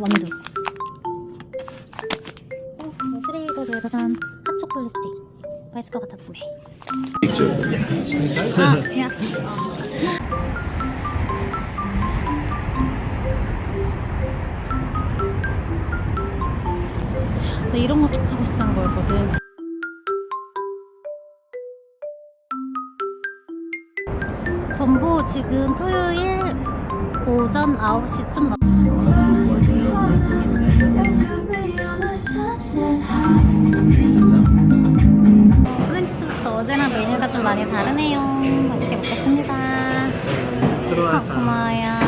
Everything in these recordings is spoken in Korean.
원두. 어, 트레이더 조르단 핫초콜릿 스틱. 맛있을 것 같아서 구매. 아, 야. 나 이런 거 사고 싶다는 거였거든. 전부 지금 토요일 오전 9시쯤 나. 프렌치 토스트 어제랑 메뉴가 좀 많이 다르네요. 맛있게 먹겠습니다. 아, 고마워요.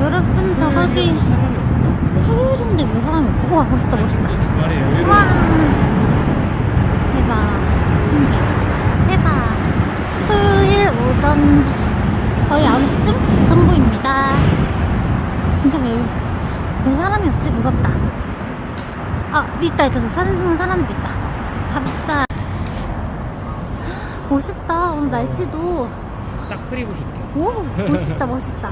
여러분 저것이 토요일인데 왜 사람이 없어? 와 멋있다 멋있다. 와. 대박. 신기해. 대박. 토요일 오전 거의 9시쯤 동부입니다. 진짜 왜, 왜 사람이 없지? 무섭다. 아 있다. 있다 저 사진 찍는 사람들 있다. 가봅시다. 멋있다. 오늘 날씨도. 딱 흐리고 좋다. 오 멋있다 멋있다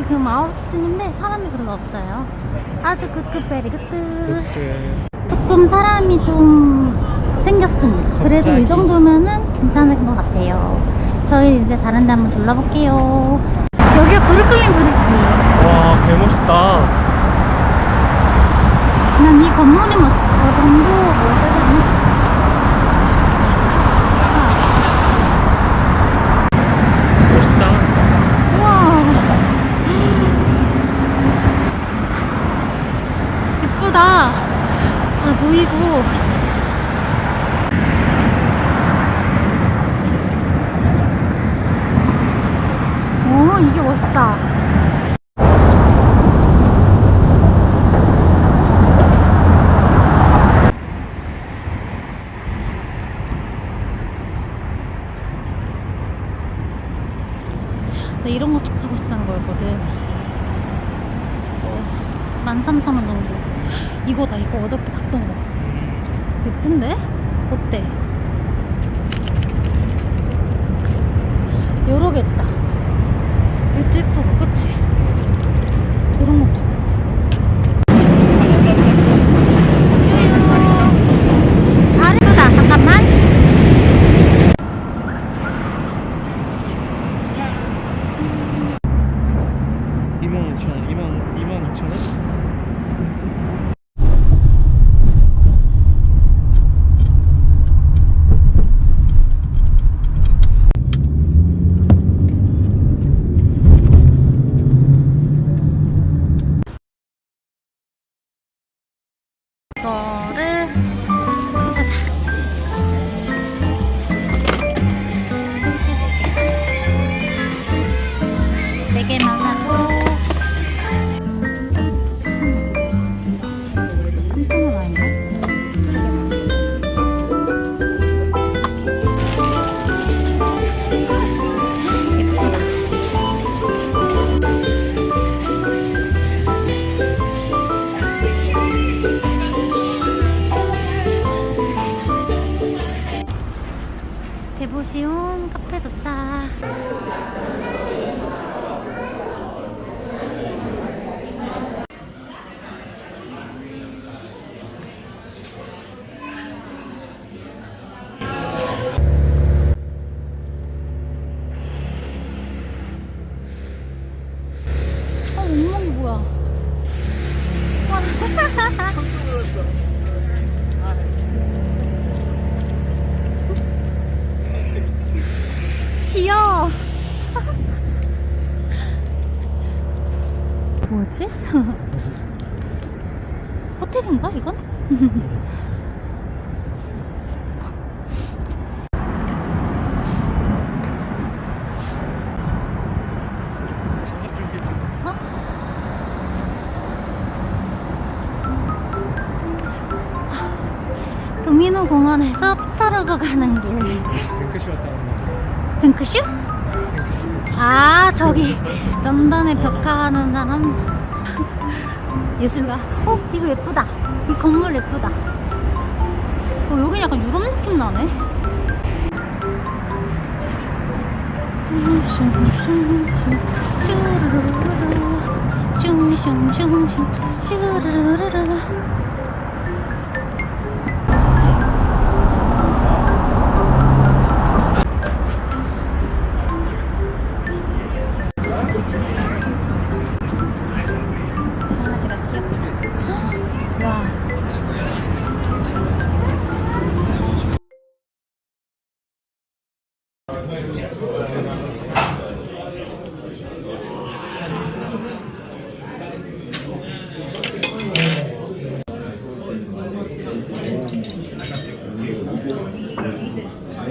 지금 9시쯤인데 사람이 별로 없어요 아주 굿굿베리 굿굿 그 조금 사람이 좀 생겼습니다. 그래도 이 정도면은 괜찮은 것 같아요. 저희 이제 다른 데 한번 둘러볼게요. 여기가 브루클린 브릿지. 와, 개 멋있다. 난 이 건물이 멋있다. 어, 대보시 공원에서 피타르고 가는 길. 뱅크시 왔다 갔나 뱅크슈? 뱅크시 아 저기 런던에 벽화하는 사람. 예술가. 어 이거 예쁘다. 이 건물 예쁘다. 어 여긴 약간 유럽 느낌 나네. 슝슝슝슝 슈르르르르. 강아지가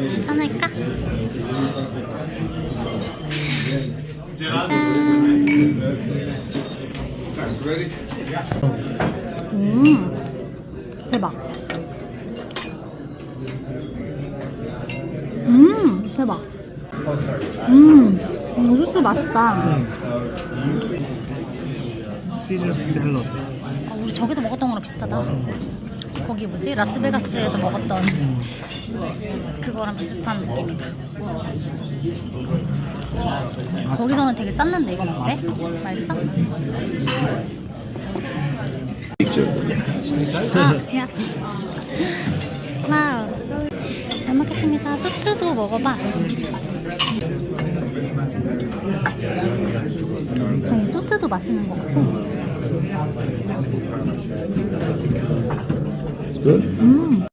괜찮을까? 짠. 음, 대박. 음, 대박. 음, 음, 소스 맛있다. 시저 샐러드 아, 우리 저기서 먹었던 거랑 비슷하다. 거기 뭐지? 라스베가스에서 먹었던 그거랑 비슷한 느낌이다. 거기서는 되게 쌌는데 이건 어때? 맛있어? 아, 야. 와우. 잘 먹겠습니다. 소스도 먹어봐. 이 소스도 맛있는 것 같아. 음.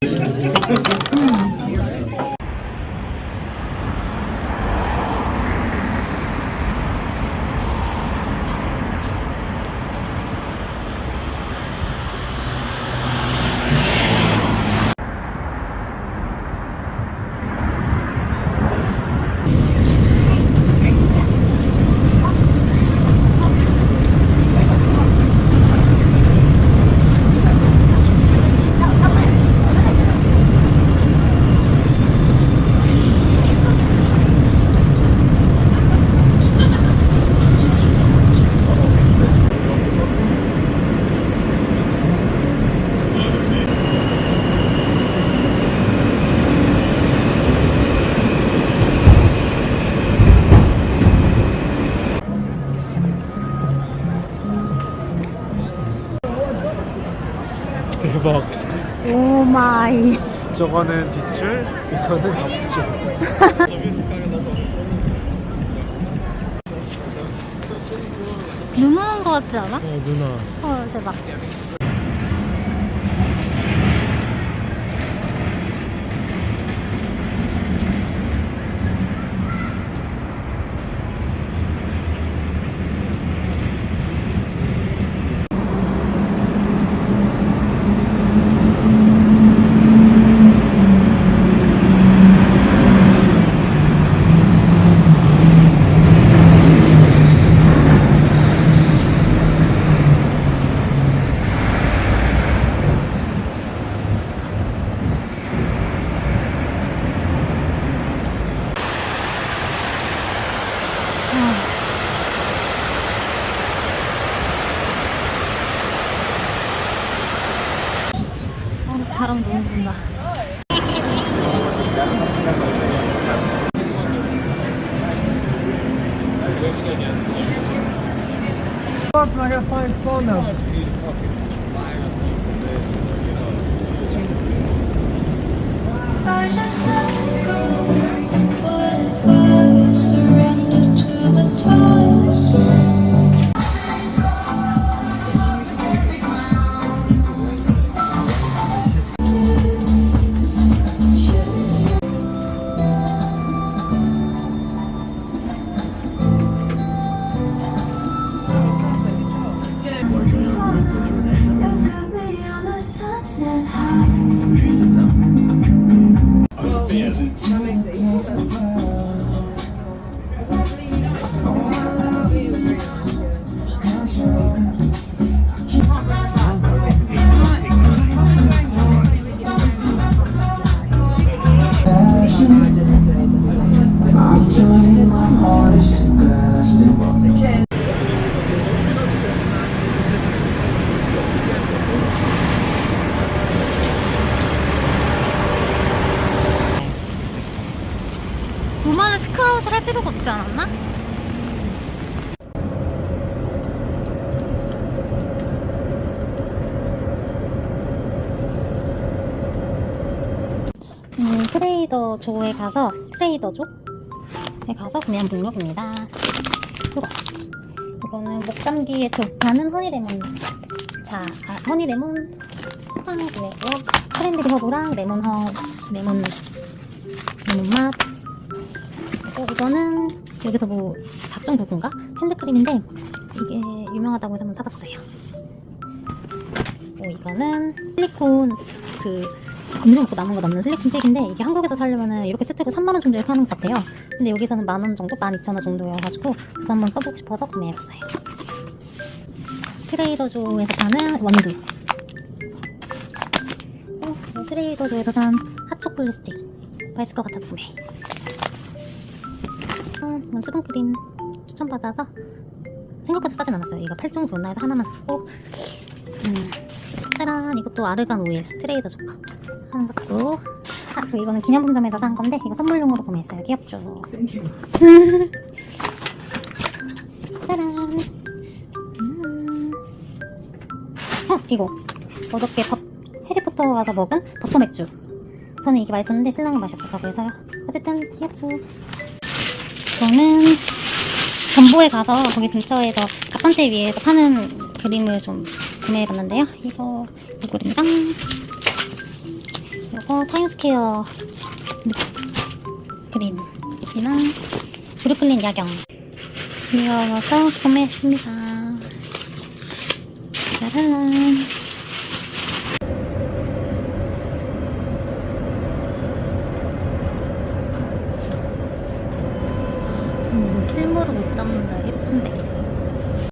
대박 오 마이. 저거는 뒷줄 이거는 앞줄 눈 오는 것 같지 않아? 어 누나 헐 대박. 바람 너무 분다. I gotta find 트레이더 조에 가서 트레이더 조에 가서 구매한 목록입니다. 이거 이거는 목 감기에 좋다는 허니레몬 자 아, 허니레몬 스탕 구매고요. 크랜베리 허브랑 레몬 허 레몬 레몬 맛 그리고 이거는 여기서 뭐 작정 도구인가 핸드크림인데 이게 유명하다고 해서 한번 사봤어요. 이거는 실리콘 그 검증 없고 남은 거 남는 실리콘 팩인데 이게 한국에서 사려면은 이렇게 세트로 3만 원 정도에 파는 것 같아요. 근데 여기서는 만 원 정도, 12,000원 정도여가지고 저도 한번 써보고 싶어서 구매해봤어요. 트레이더조에서 파는 원두. 어, 트레이더조에서 산 핫초콜릿 스틱. 맛있을 것 같아서 구매. 어, 이건 수분크림 추천받아서 생각보다 싸진 않았어요. 이거 8종 줬나 해서 하나만 샀고 음, 짜란 이것도 아르간 오일 트레이더 조카 하나 샀고 아 그리고 이거는 기념품점에서 산 건데 이거 선물용으로 구매했어요. 귀엽죠? 짜란 음. 어 이거 어저께 밥 해리포터 가서 먹은 버터 맥주 저는 이게 맛있었는데 신랑은 맛이 없어서 해서요. 어쨌든 귀엽죠? 저는 전보에 가서 거기 근처에서 가판대 위에서 파는 그림을 좀 구매해봤는데요. 이거 이 그림이랑 이거 타임스퀘어. 그림이랑 브루클린 야경. 이어서 구매했습니다. 짜란